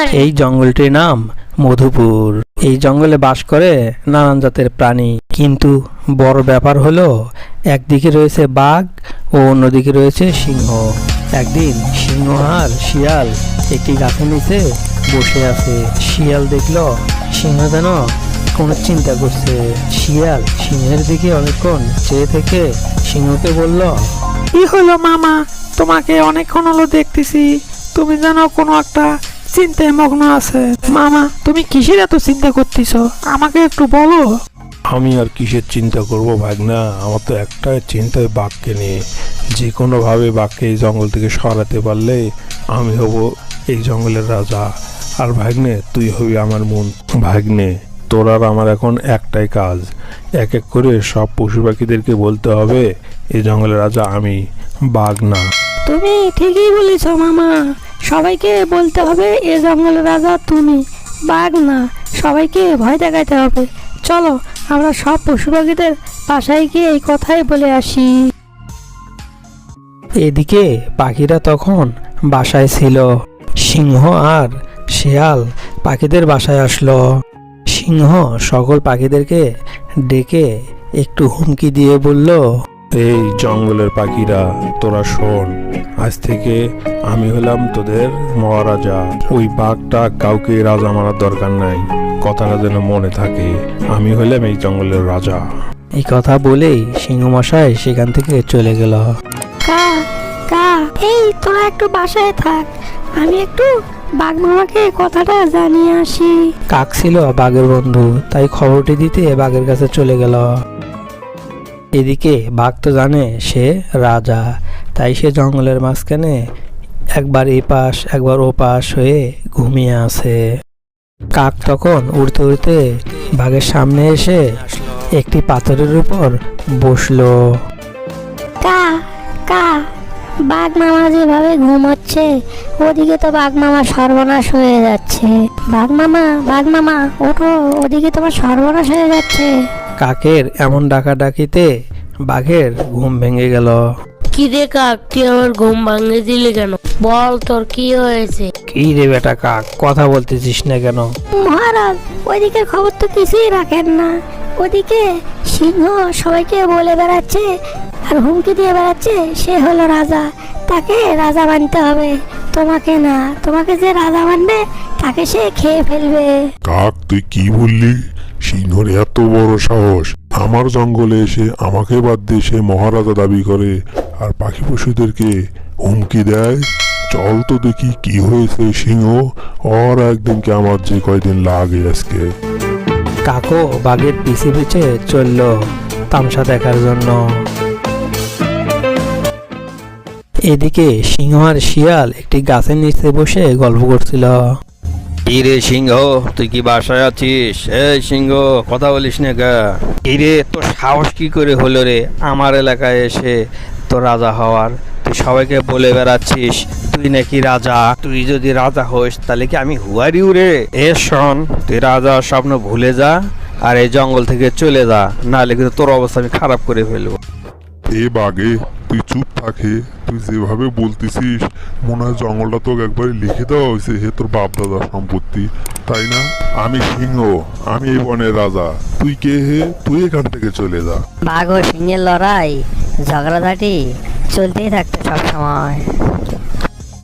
করে এই জঙ্গলটির নাম মধুপুর। এই জঙ্গলে বাস করে নানান জাতের প্রাণী। কিন্তু বড় ব্যাপার হলো একদিকে রয়েছে বাঘ ও অন্যদিকে রয়েছে সিংহ। একদিন সিংহ আর শিয়াল একটি গাছের নিচে বসে আছে। শিয়াল দেখল সিংহ যেন কোনো চিন্তা করছে। শিয়াল সিংহের দিকে অনেকক্ষণ চেয়ে থেকে সিংহকে বলল কি হলো মামা? তোমাকে অনেকক্ষণ হলো দেখতেছি। তুমি যেন কোনো একটা চিন্তায় মগ্ন আছে। মামা তুমি কিসের এত চিন্তা করতেছ? আমাকে একটু বলো। আমি আর কিসের চিন্তা করব ভাগনা? আমার তো একটাই চিন্তায় বাঘকে নিয়ে যে কোনোভাবে বাঘকে এই জঙ্গল থেকে সরাতে পারলে আমি হব এই জঙ্গলের রাজা। আর ভাগ্নে তুই হবি আমার মন। ভাগ্নে তোর আর আমার এখন একটাই কাজ। এক এক করে সব পশু পাখিদেরকে বলতে হবে এই জঙ্গলের রাজা আমি বাঘ না তুমি ঠিকই বলেছ মামা। সবাইকে বলতে হবে, এ জঙ্গলের রাজা তুমি, বাঘ না। সবাইকে ভয় দেখাতে হবে। চলো, আমরা সব পশু পাখিদের বাসায় গিয়ে এই কথাই বলে আসি। এদিকে পাখিরা তখন বাসায় ছিল। সিংহ আর শিয়াল পাখিদের বাসায় আসলো। সিংহ সকল পাখিদেরকে ডেকে একটু হুমকি দিয়ে বলল এই জঙ্গলের পাখিরা তোরা শোন আজ থেকে আমি হলাম তোদের মহারাজা। ওই বাঘটা কাউকে রাজা মারার দরকার নাই কথাটা যেন মনে থাকে আমি হলাম এই জঙ্গলের রাজা। এই কথা বলেই সিংহ মশাই সেখান থেকে চলে গেল। কা কা এই তোরা একটু বাসায় থাক আমি একটু বাঘ মামাকে কথাটা জানিয়ে আসি। কাক ছিল বাঘের বন্ধু তাই খবরটি দিতে বাঘের কাছে চলে গেল। এদিকে বাঘ তো জানে সে রাজা, তাই সে জঙ্গলের মাঝখানে একবার এ পাশ একবার ও পাশ হয়ে ঘুমিয়ে আছে। কাক তখন উড়তে উড়তে বাঘের সামনে এসে একটি পাথরের উপর বসল। কা কা, বাঘ মামা যেভাবে ঘুমাচ্ছে, ওদিকে তো বাঘ মামা সর্বনাশ হয়ে যাচ্ছে। বাঘ মামা বাঘ মামা, ওঠো, ওদিকে তোমার সর্বনাশ হয়ে যাচ্ছে। কাকের এমন ডাকাডাকিতে বাঘের ঘুম ভেঙে গেল। কি রে কাক তুই আমার ঘুম ভাঙে দিলি কেন? বল তোর কি হয়েছে? কি রে বেটা কাক কথা বলতেছিস না কেন? মহারাজ ওইদিকে খবর তো কিছুই রাখেন না। ওদিকে সিংহ সবাইকে বলে বেড়াচ্ছে আর হুমকি দিয়ে বেড়াচ্ছে সে হলো রাজা। তাকে রাজা মানতে হবে। তোমাকে না তোমাকে যে রাজা মানবে তাকে সে খেয়ে ফেলবে। কাক তুই কি বললি? সিংহর এত বড় সাহস। আমার জঙ্গলে এসে আমাকে বাদ দিয়ে সে মহারাজা দাবি করে। আর পাখি পশুদেরকে হুমকি দেয়? চল তো দেখি কি হয়েছে সিংহ। ওর একদিনকে আমার যে কয়দিন লাগে আজকে। কাকো বাঘের পিছে পিছে চলল তামসা দেখার জন্য। এদিকে সিংহ আর শিয়াল একটি গাছের নিচে বসে গল্প করছিল। কি রে সিংহ তুই কি বাসায় আছিস? এই সিংহ কথা বলিস না গা। কি রে তোর সাহস কি করে হলো রে? আমার এলাকায় এসে তো রাজা হওয়ার। তুই সবাইকে বলে বেড়াচ্ছিস তুই নাকি রাজা? তুই যদি রাজা হোস তাহলে কি আমি হুয়ারি উড়ে এ শোন তুই রাজা স্বপ্ন ভুলে যা আর এই জঙ্গল থেকে চলে যা নাহলে কিন্তু তোর অবস্থা আমি খারাপ করে ফেলব। এ বাগে তুই চুপ থাকে। তুই যেভাবে বলতেছিস, মনে হয় জঙ্গলটা তোকে একবারে লিখে দেওয়া হয়েছে, হে তোর বাপ দাদা সম্পত্তি। তাই না? আমি সিংহ, আমি এই বনের রাজা। তুই কে হে? তুই এখান থেকে চলে যা। বাঘ ও সিংহের লড়াই, ঝগড়াঝাটি চলতেই থাকতো সব সময়